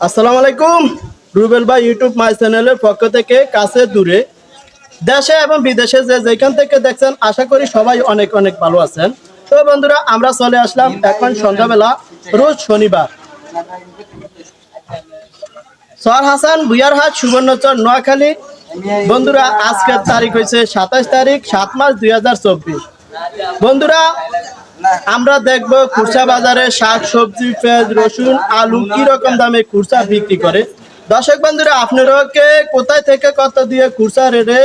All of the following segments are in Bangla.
আসসালামু আলাইকুম। রুবেল ভাই ইউটিউব মাই চ্যানেলের পক্ষ থেকে কাছে দূরে। দেশে এবং বিদেশে যে যেখান থেকে দেখছেন, আশা করি সবাই অনেক অনেক ভালো আছেন। তো বন্ধুরা, আমরা চলে আসলাম এখন সন্ধ্যাবেলা, রোজ শনিবার। সর হাসান বুয়ারহাট সুবর্ণচর, নোয়াখালী। বন্ধুরা, আজকের তারিখ হয়েছে সাতাশ তারিখ, সাত মাস দুই হাজার চব্বিশ। বন্ধুরা আমরা দেখব খুরসা বাজারে শাক, সবজি, পেঁয়াজ, রসুন, আলু কি রকম দামে খুরসা বিক্রি করে। দর্শক বন্ধুরা আপনারা কে কোথায় থেকে কত দিয়ে খুরসা রেটে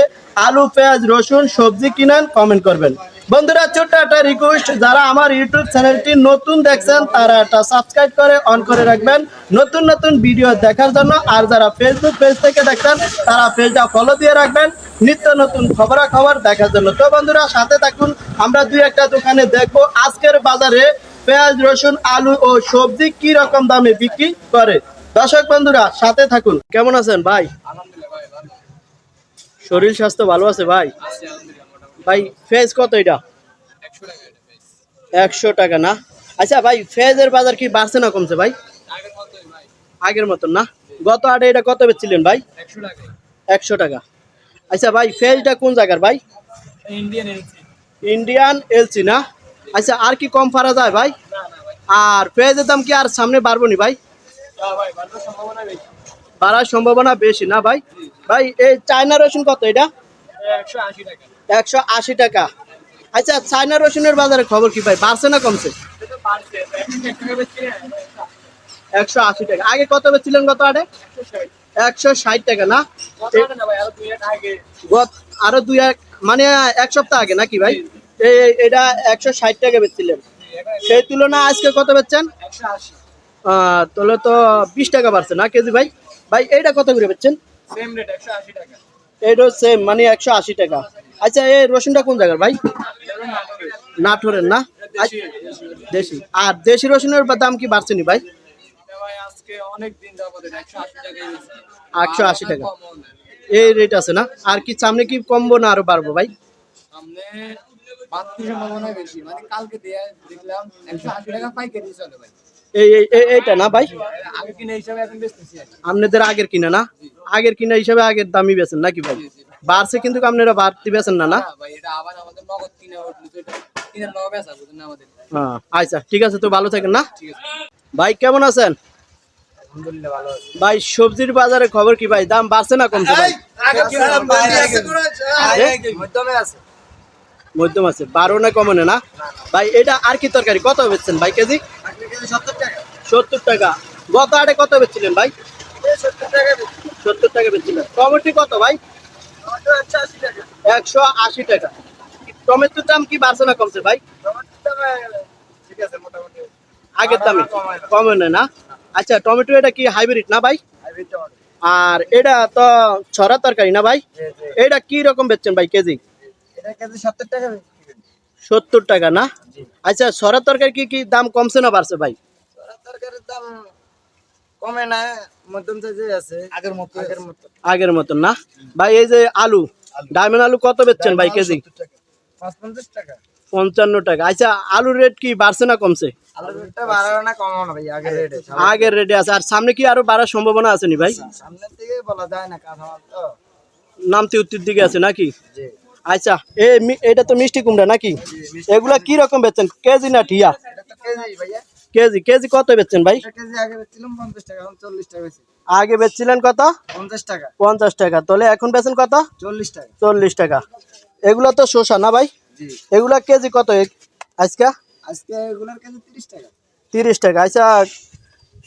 আলু, পেঁয়াজ, রসুন, সবজি কিনেন কমেন্ট করবেন। বন্ধুরা, ছোট্ট একটা রিকোয়েস্ট যারা আমার ইউটিউব চ্যানেলটি নতুন দেখছেন, তারা একটা সাবস্ক্রাইব করে অন করে রাখবেন। নতুন নতুন ভিডিও দেখার জন্য, আর যারা ফেসবুক পেজ থেকে দেখছেন, তারা পেজটা ফলো দিয়ে রাখবেন। নিত্য নতুন খবরাখবর দেখার জন্য। তো বন্ধুরা, সাথে থাকুন, আমরা দুই একটা দোকানে দেখব, আজকের বাজারে পেঁয়াজ, রসুন, আলু ও সবজি কি রকম দামে বিক্রি করে। দর্শক বন্ধুরা, সাথে থাকুন। কেমন আছেন ভাই? শরীর স্বাস্থ্য ভালো আছে ভাই? ভাই ফেজ কত এটা? একশো টাকা না? আচ্ছা ভাই ফেজের বাজার কি বাড়ছে না কমছে ভাই? আগের মতন না? গত আটে এটা কত বেচছিলেন ভাই? একশো টাকা। আচ্ছা ভাই ফেজটা কোন জায়গার ভাই? ইন্ডিয়ান এলসি না? আচ্ছা আর কি কম ফারা যায় ভাই? আর ফেজের দাম কি আর সামনে বাড়বো নি ভাই? বাড়ার সম্ভাবনা বেশি না ভাই? ভাই এই চায়না রসুন কত এটা? একশো আশি টাকা। আচ্ছা চায়না রসুনের বাজারে খবর কি ভাই? বাড়ছে না কমছে? একশো আশি টাকা। আগে কত বেচছিলেন কত আটে একশো ষাট টাকা না? গত আরও দুই এক মানে এক সপ্তাহ আগে নাকি ভাই? এটা একশো ষাট টাকা বেচছিলেন। সেই তুলনায় আজকে কত বেচছেন? তাহলে তো বিশ টাকা বাড়ছে না কেজি ভাই? ভাই এইটা কত করে বেচছেন? এইটা সেম মানে একশো আশি টাকা। আচ্ছা এই রসুনটা কোন জায়গার ভাই? নাটোরের না? দেশি। আর দেশি রসুনের দাম কি বাড়ছে নি ভাই? একশো আশি টাকা। এই রেট আছে না? আর কি সামনে কি কমবো না আরও বাড়বো ভাই? মানে এইটা না ভাই। আপনাদের আগের কিনা না? আগের কিনা হিসাবে আগের দামই বেছেন নাকি ভাই? বাড়ছে কিন্তু আপনারা বাড়তি বেছেন না না? না ভাই এটা আবার আমাদের নগদ কিনে উঠল তো এটা কিনার নগদ বেচা বুঝেন না হ্যাঁ আচ্ছা ঠিক আছে তো ভালো থাকেন না? ভাই কেমন আছেন? আলহামদুলিল্লাহ ভালো আছে। ভাই সবজির বাজারে খবর কি ভাই? দাম বাড়ছে না কমছে ভাই? মধ্যম আছে। বারো না কমনে না? ভাই এটা আর কি তরকারি? কত বেচছেন ভাই কেজি? সত্তর টাকা। গত আটে কত বেচছিলেন ভাই? সত্তর টাকা সত্তর টাকা বেচছিলেন। টমেটো কত ভাই? একশো আশি টাকা। টমেটোর দাম কি বাড়ছে না কমছে ভাই? আগের দামে কমে না না। আচ্ছা টমেটো এটা কি হাইব্রিড না ভাই? আর এটা তো ছড়া তরকারি না ভাই? এটা কি রকম বেচছেন ভাই কেজি? সত্তর টাকা সত্তর টাকা না? আচ্ছা ছড়া তরকারি কি কি দাম কমছে না বাড়ছে ভাই? তরকারির দাম কমে না মধ্যম সাইজে আছে। আগের মতো আগের মতো। আগের মতন না? ভাই এই যে আলু ডায়মন্ড আলু কত বেচছেন ভাই কেজি? পঞ্চাশ টাকা। পঞ্চান্ন টাকা। আচ্ছা আলুর রেট কি বাড়ছে না কমছে? আলুর রেটটা বাড়ানো না কমানো না ভাই আগের রেটে আছে। আর সামনে কি আরও বাড়ার সম্ভাবনা আছে নি ভাই? সামনের দিকে বলা যায় না কাঁচামাল উত্তর দিকে আছে নাকি? আচ্ছা এ মি- এটা তো মিষ্টি কুমড়া নাকি? এগুলা কি রকম বেচছেন? কেজি না ঠিয়া এটা তো কেজি কেজি কত বেচছেন ভাই? কেজি আগে বেচছিলাম পঞ্চাশ টাকা এখন চল্লিশ টাকা বেশি আগে বেচছিলেন কত? পঞ্চাশ টাকা। পঞ্চাশ টাকা। তাহলে এখন বেচেন কত? চল্লিশ টাকা। চল্লিশ টাকা। এগুলা তো শসা না ভাই? এগুলা কেজি কত? আজকে? আজকে এগুলোর কেজি তিরিশ টাকা। তিরিশ টাকা। আচ্ছা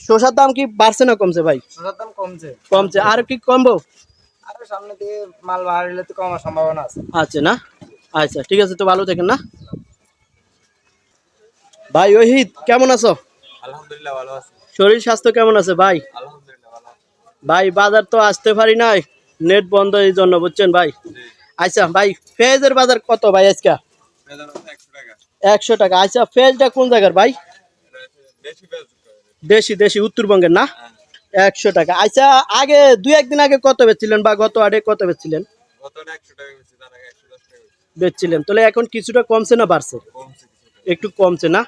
শসার দাম কি বাড়ছে না কমছে ভাই? দাম কমছে। কমছে। আর কি কমবো? আরও সামনে দিয়ে মাল বাড়লে তো কমার সম্ভাবনা আছে। আচ্ছা না? আচ্ছা ঠিক আছে তো ভালো থাকেন না। ভাই ওহিদ কেমন আছো? আলহামদুলিল্লাহ ভালো আছে। শরীর স্বাস্থ্য কেমন আছে ভাই? আলহামদুলিল্লাহ ভালো ভাই বাজার তো আসতে পারি নাই নেট বন্ধ এই জন্য বুঝছেন ভাই? আচ্ছা ভাই পেঁয়াজের বাজার কত ভাই আজকে? একশো টাকা। আচ্ছা পেঁয়াজটা কোন জায়গার ভাই? দেশি দেশি উত্তরবঙ্গের না? একশো টাকা। আচ্ছা আগে দুই একদিন আগে কত বেচছিলেন বা গত আগে কত বেচছিলেন? বেচছিলেন। তাহলে এখন কিছুটা কমছে না বাড়ছে? একটু কমছে না?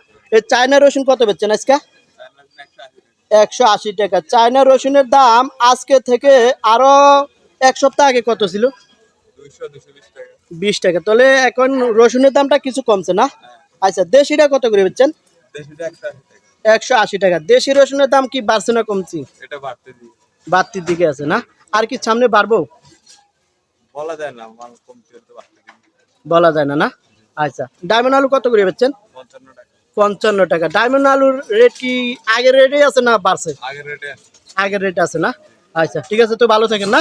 চায়না রসুন কত বেচছেন আজকে? একশো আশি টাকা। চায়না রসুনের দাম আজকে থেকে আরও এক সপ্তাহ আগে কত ছিল? বিশ টাকা। তাহলে এখন রসুনের দামটা কিছু কমছে না? আচ্ছা দেশিটা কত করে বেচছেন? একশো আশি টাকা। দেশি রসুনের দাম কি বাড়ছে না কমছে? বাড়তির দিকে আছে না? আর কি সামনে বাড়বো? বলা যায় না বলা যায় না না? আচ্ছা ডায়মন্ড আলু কত করে বেচছেন? পঞ্চান্ন টাকা পঞ্চান্ন টাকা। ডায়মন্ড আলুর রেট কি আগের রেটেই আছে না বাড়ছে? আগের রেটে আগের রেট আছে না? আচ্ছা ঠিক আছে তো ভালো থাকেন না।